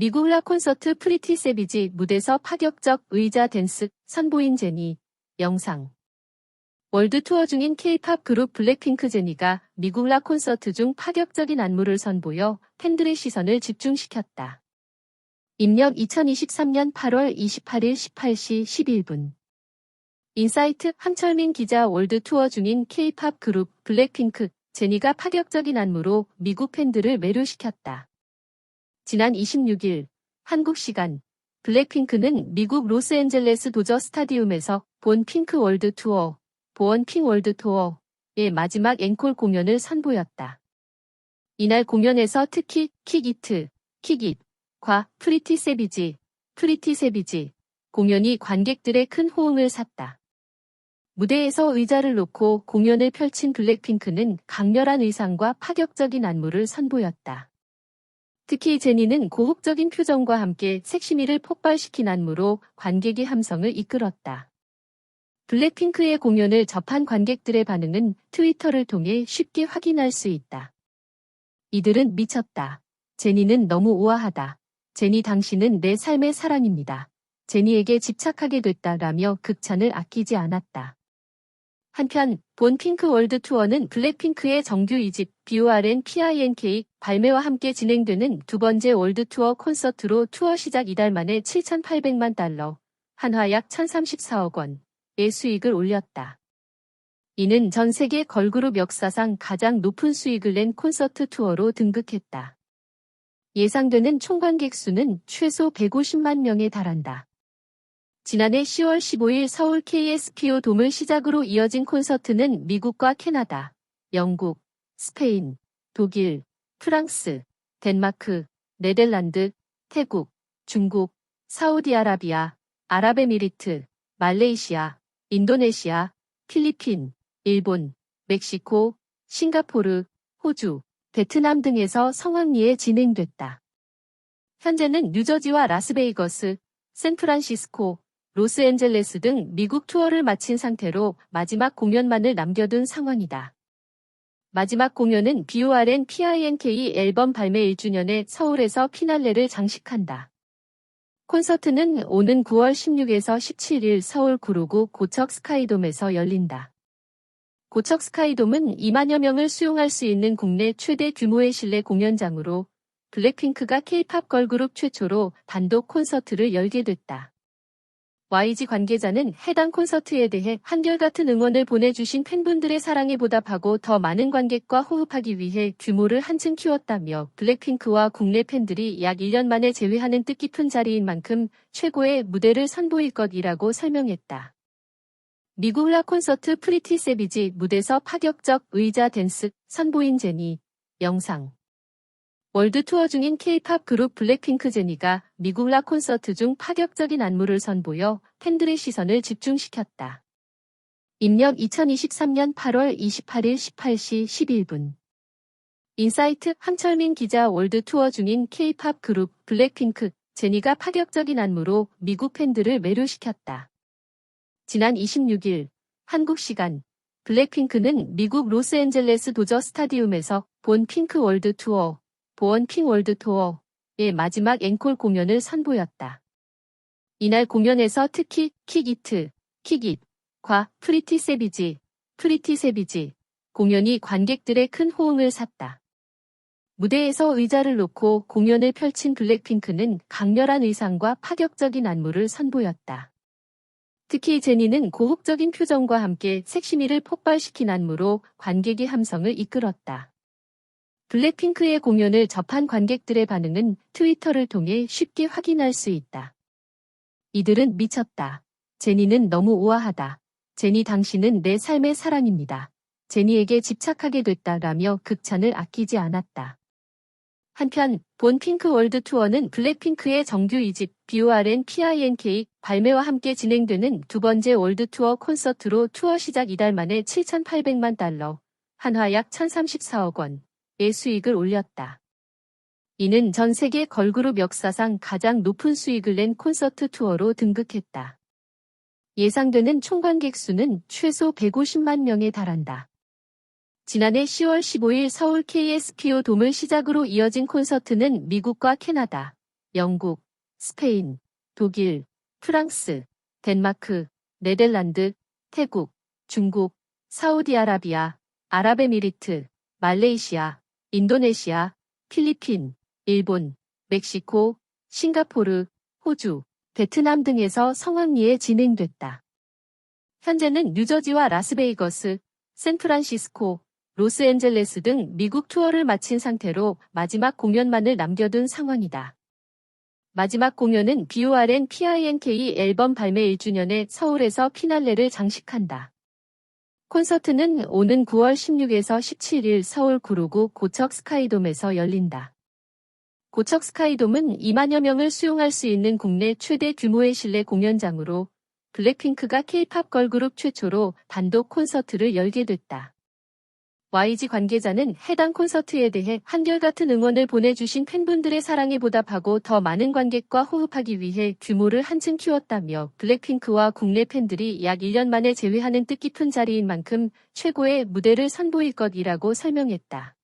미국 라 콘서트 프리티 세비지 무대서 파격적 의자 댄스 선보인 제니 영상 월드 투어 중인 K-팝 그룹 블랙핑크 제니가 미국 라 콘서트 중 파격적인 안무를 선보여 팬들의 시선을 집중시켰다. 입력 2023년 8월 28일 18시 11분 인사이트 황철민 기자 월드 투어 중인 K-팝 그룹 블랙핑크 제니가 파격적인 안무로 미국 팬들을 매료시켰다. 지난 26일 한국 시간 블랙핑크는 미국 로스앤젤레스 도저 스타디움에서 본 핑크 월드 투어, 보원 핑 월드 투어의 마지막 앵콜 공연을 선보였다. 이날 공연에서 특히 킥이트, 킥잇과 프리티 세비지, 프리티 세비지 공연이 관객들의 큰 호응을 샀다. 무대에서 의자를 놓고 공연을 펼친 블랙핑크는 강렬한 의상과 파격적인 안무를 선보였다. 특히 제니는 고혹적인 표정과 함께 섹시미를 폭발시킨 안무로 관객의 함성을 이끌었다. 블랙핑크의 공연을 접한 관객들의 반응은 트위터를 통해 쉽게 확인할 수 있다. 이들은 미쳤다. 제니는 너무 우아하다. 제니 당신은 내 삶의 사랑입니다. 제니에게 집착하게 됐다 라며 극찬을 아끼지 않았다. 한편 본 핑크 월드 투어는 블랙핑크의 정규 2집 BORN PINK 발매와 함께 진행되는 두 번째 월드 투어 콘서트로 투어 시작 이달 만에 7,800만 달러, 한화 약 1,034억 원의 수익을 올렸다. 이는 전 세계 걸그룹 역사상 가장 높은 수익을 낸 콘서트 투어로 등극했다. 예상되는 총관객 수는 최소 150만 명에 달한다. 지난해 10월 15일 서울 KSPO 돔을 시작으로 이어진 콘서트는 미국과 캐나다, 영국, 스페인, 독일, 프랑스, 덴마크, 네덜란드, 태국, 중국, 사우디아라비아, 아랍에미리트, 말레이시아, 인도네시아, 필리핀, 일본, 멕시코, 싱가포르, 호주, 베트남 등에서 성황리에 진행됐다. 현재는 뉴저지와 라스베이거스, 샌프란시스코, 로스앤젤레스 등 미국 투어를 마친 상태로 마지막 공연만을 남겨둔 상황이다. 마지막 공연은 BORN PINK 앨범 발매 1주년에 서울에서 피날레를 장식한다. 콘서트는 오는 9월 16에서 17일 서울 구로구 고척 스카이돔에서 열린다. 고척 스카이돔은 2만여 명을 수용할 수 있는 국내 최대 규모의 실내 공연장으로 블랙핑크가 K-팝 걸그룹 최초로 단독 콘서트를 열게 됐다. YG 관계자는 해당 콘서트에 대해 한결같은 응원을 보내주신 팬분들의 사랑에 보답하고 더 많은 관객과 호흡하기 위해 규모를 한층 키웠다며 블랙핑크와 국내 팬들이 약 1년 만에 재회하는 뜻깊은 자리인 만큼 최고의 무대를 선보일 것이라고 설명했다. 미국 라 콘서트 프리티 세비지 무대서 파격적 의자 댄스 선보인 제니 영상 월드 투어 중인 K-팝 그룹 블랙핑크 제니가 미국 라 콘서트 중 파격적인 안무를 선보여 팬들의 시선을 집중시켰다. 입력 2023년 8월 28일 18시 11분 인사이트 황철민 기자 월드 투어 중인 K-팝 그룹 블랙핑크 제니가 파격적인 안무로 미국 팬들을 매료시켰다. 지난 26일 한국 시간 블랙핑크는 미국 로스앤젤레스 도저 스타디움에서 본 핑크 월드 투어 보원 킹 월드 투어의 마지막 앵콜 공연을 선보였다. 이날 공연에서 특히 킥이트, 킥잇과 프리티 세비지, 프리티 세비지 공연이 관객들의 큰 호응을 샀다. 무대에서 의자를 놓고 공연을 펼친 블랙핑크는 강렬한 의상과 파격적인 안무를 선보였다. 특히 제니는 고혹적인 표정과 함께 섹시미를 폭발시킨 안무로 관객의 함성을 이끌었다. 블랙핑크의 공연을 접한 관객들의 반응은 트위터를 통해 쉽게 확인할 수 있다. 이들은 미쳤다. 제니는 너무 우아하다. 제니 당신은 내 삶의 사랑입니다. 제니에게 집착하게 됐다라며 극찬을 아끼지 않았다. 한편 본 핑크 월드 투어는 블랙핑크의 정규 2집 BORN PINK 발매와 함께 진행되는 두 번째 월드 투어 콘서트로 투어 시작 이달 만에 7,800만 달러, 한화 약 1,034억 원, 의 수익을 올렸다. 이는 전 세계 걸그룹 역사상 가장 높은 수익을 낸 콘서트 투어로 등극했다. 예상되는 총관객 수는 최소 150만 명에 달한다. 지난해 10월 15일 서울 KSPO 돔을 시작으로 이어진 콘서트는 미국과 캐나다, 영국, 스페인, 독일, 프랑스, 덴마크, 네덜란드, 태국, 중국, 사우디아라비아, 아랍에미리트, 말레이시아, 인도네시아, 필리핀, 일본, 멕시코, 싱가포르, 호주, 베트남 등에서 성황리에 진행됐다. 현재는 뉴저지와 라스베이거스, 샌프란시스코, 로스앤젤레스 등 미국 투어를 마친 상태로 마지막 공연만을 남겨둔 상황이다. 마지막 공연은 BORN PINK 앨범 발매 1주년에 서울에서 피날레를 장식한다. 콘서트는 오는 9월 16에서 17일 서울 구로구 고척 스카이돔에서 열린다. 고척 스카이돔은 2만여 명을 수용할 수 있는 국내 최대 규모의 실내 공연장으로 블랙핑크가 K-팝 걸그룹 최초로 단독 콘서트를 열게 됐다. YG 관계자는 해당 콘서트에 대해 한결같은 응원을 보내주신 팬분들의 사랑에 보답하고 더 많은 관객과 호흡하기 위해 규모를 한층 키웠다며 블랙핑크와 국내 팬들이 약 1년 만에 재회하는 뜻깊은 자리인 만큼 최고의 무대를 선보일 것이라고 설명했다.